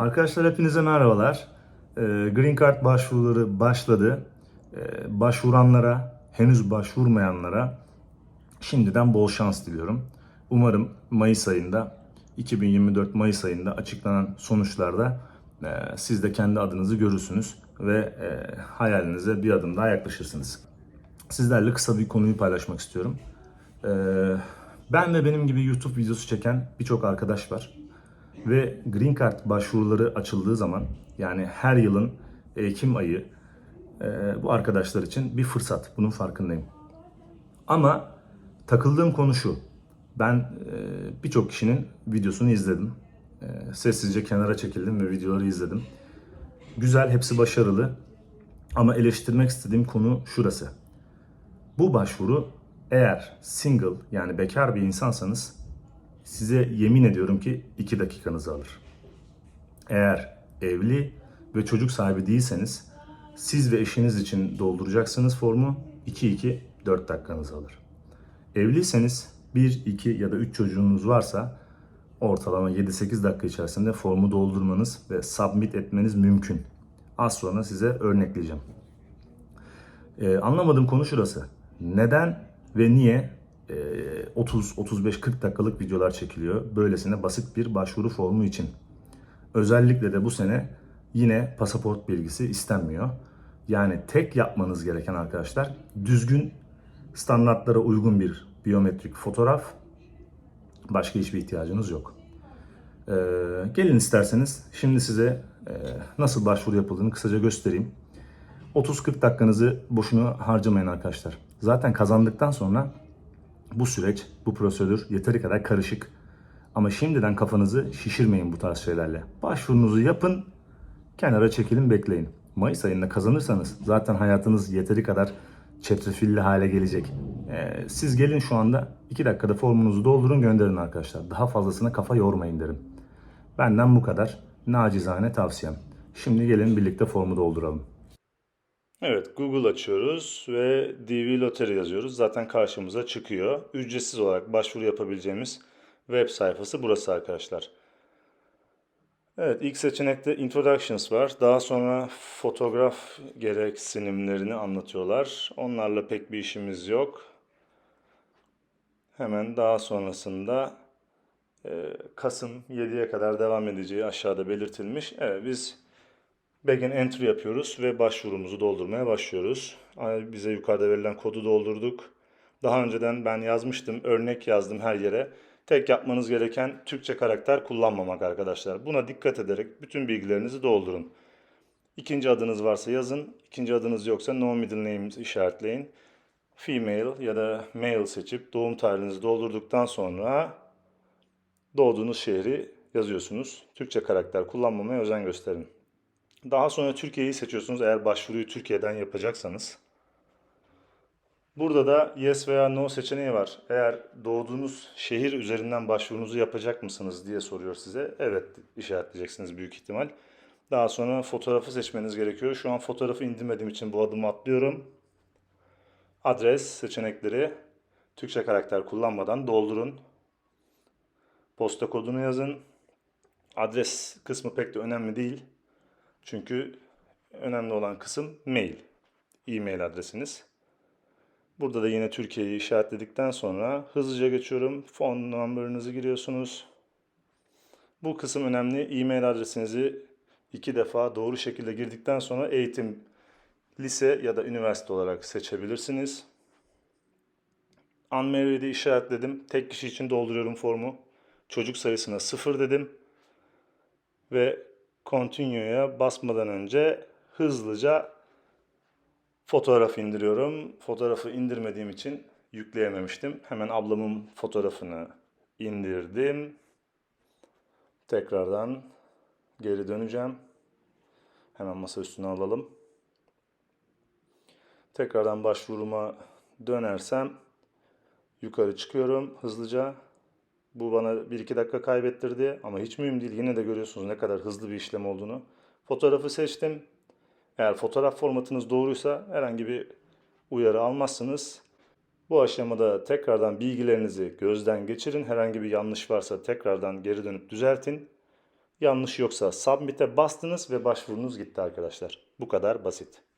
Arkadaşlar hepinize merhabalar. Ee, Green Card başvuruları başladı. Ee, Başvuranlara, henüz başvurmayanlara şimdiden bol şans diliyorum. Umarım Mayıs ayında, 2024 Mayıs ayında açıklanan sonuçlarda e, siz de kendi adınızı görürsünüz ve e, hayalinize bir adım daha yaklaşırsınız. Sizlerle kısa bir konuyu paylaşmak istiyorum. Ee, Ben ve benim gibi YouTube videosu çeken birçok arkadaş var. Ve Green Card başvuruları açıldığı zaman yani her yılın Ekim ayı e, bu arkadaşlar için bir fırsat. Bunun farkındayım. Ama takıldığım konu şu. Ben e, birçok kişinin videosunu izledim. E, Sessizce kenara çekildim ve videoları izledim. Güzel, hepsi başarılı. Ama eleştirmek istediğim konu şurası. Bu başvuru eğer single yani bekar bir insansanız size yemin ediyorum ki 2 dakikanızı alır. Eğer evli ve çocuk sahibi değilseniz siz ve eşiniz için dolduracaksınız formu 2-2 4 dakikanızı alır. Evliyseniz 1, 2 ya da 3 çocuğunuz varsa ortalama 7-8 dakika içerisinde formu doldurmanız ve submit etmeniz mümkün. Az sonra size örnekleyeceğim. Ee, anlamadığım konu şurası. Neden ve niye e, 30-35-40 dakikalık videolar çekiliyor böylesine basit bir başvuru formu için? Özellikle de bu sene yine pasaport bilgisi istenmiyor. Yani tek yapmanız gereken arkadaşlar düzgün standartlara uygun bir biyometrik fotoğraf. Başka hiçbir ihtiyacınız yok. Ee, gelin isterseniz şimdi size e, nasıl başvuru yapıldığını kısaca göstereyim. 30-40 dakikanızı boşuna harcamayın arkadaşlar. Zaten kazandıktan sonra bu süreç, bu prosedür yeteri kadar karışık. Ama şimdiden kafanızı şişirmeyin bu tarz şeylerle. Başvurunuzu yapın, kenara çekilin bekleyin. Mayıs ayında kazanırsanız zaten hayatınız yeteri kadar çetrefilli hale gelecek. Ee, siz gelin şu anda 2 dakikada formunuzu doldurun gönderin arkadaşlar. Daha fazlasına kafa yormayın derim. Benden bu kadar. Nacizane tavsiyem. Şimdi gelin birlikte formu dolduralım. Evet, Google açıyoruz ve DV Lottery yazıyoruz. Zaten karşımıza çıkıyor. Ücretsiz olarak başvuru yapabileceğimiz web sayfası burası arkadaşlar. Evet, ilk seçenekte Introductions var. Daha sonra fotoğraf gereksinimlerini anlatıyorlar. Onlarla pek bir işimiz yok. Hemen daha sonrasında e, Kasım 7'ye kadar devam edeceği aşağıda belirtilmiş. Evet, biz Begin entry yapıyoruz ve başvurumuzu doldurmaya başlıyoruz. Bize yukarıda verilen kodu doldurduk. Daha önceden ben yazmıştım, örnek yazdım her yere. Tek yapmanız gereken Türkçe karakter kullanmamak arkadaşlar. Buna dikkat ederek bütün bilgilerinizi doldurun. İkinci adınız varsa yazın. İkinci adınız yoksa no middle name işaretleyin. Female ya da male seçip doğum tarihinizi doldurduktan sonra doğduğunuz şehri yazıyorsunuz. Türkçe karakter kullanmamaya özen gösterin. Daha sonra Türkiye'yi seçiyorsunuz eğer başvuruyu Türkiye'den yapacaksanız. Burada da yes veya no seçeneği var. Eğer doğduğunuz şehir üzerinden başvurunuzu yapacak mısınız diye soruyor size. Evet işaretleyeceksiniz büyük ihtimal. Daha sonra fotoğrafı seçmeniz gerekiyor. Şu an fotoğrafı indirmediğim için bu adımı atlıyorum. Adres seçenekleri Türkçe karakter kullanmadan doldurun. Posta kodunu yazın. Adres kısmı pek de önemli değil. Çünkü önemli olan kısım mail. E-mail adresiniz. Burada da yine Türkiye'yi işaretledikten sonra hızlıca geçiyorum. Phone number'ınızı giriyorsunuz. Bu kısım önemli. E-mail adresinizi iki defa doğru şekilde girdikten sonra eğitim, lise ya da üniversite olarak seçebilirsiniz. Unmarried'i işaretledim. Tek kişi için dolduruyorum formu. Çocuk sayısına sıfır dedim. Ve Continue'ya basmadan önce hızlıca fotoğraf indiriyorum. Fotoğrafı indirmediğim için yükleyememiştim. Hemen ablamın fotoğrafını indirdim. Tekrardan geri döneceğim. Hemen masa üstüne alalım. Tekrardan başvuruma dönersem yukarı çıkıyorum hızlıca. Bu bana 1-2 dakika kaybettirdi ama hiç mühim değil. Yine de görüyorsunuz ne kadar hızlı bir işlem olduğunu. Fotoğrafı seçtim. Eğer fotoğraf formatınız doğruysa herhangi bir uyarı almazsınız. Bu aşamada tekrardan bilgilerinizi gözden geçirin. Herhangi bir yanlış varsa tekrardan geri dönüp düzeltin. Yanlış yoksa submit'e bastınız ve başvurunuz gitti arkadaşlar. Bu kadar basit.